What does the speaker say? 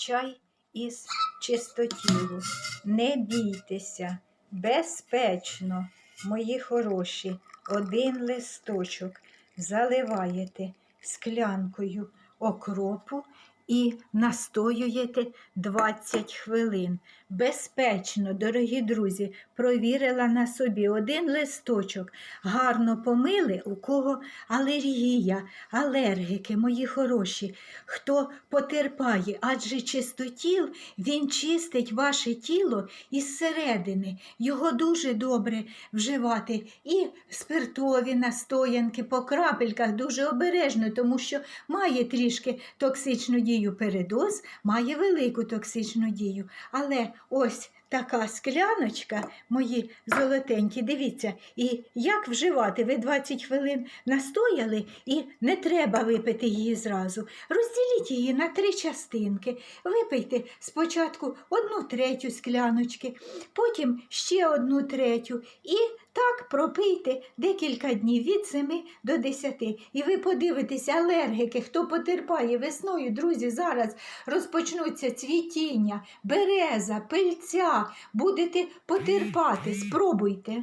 чай із чистотілу. Не бійтеся, безпечно, мої хороші, один листочок заливаєте склянкою окропу і настоюєте 20 хвилин. Безпечно, дорогі друзі, провірила на собі один листочок. Гарно помили, у кого алергія, алергіки, мої хороші, хто потерпає, адже чистотіл, він чистить ваше тіло із середини. Його дуже добре вживати. І спиртові настоянки по крапельках дуже обережно, тому що має трішки токсичну дію передоз, має велику токсичну дію. Але ось така скляночка, мої золотенькі, дивіться, і як вживати? Ви 20 хвилин настояли і не треба випити її зразу. Розділіть її на три частинки. Випийте спочатку одну третю скляночки, потім ще одну третю. І так пропийте декілька днів від 7 до 10. І ви подивитеся, алергіки, хто потерпає весною, друзі, зараз розпочнуться цвітіння, береза, пильця. Будете потерпати, спробуйте.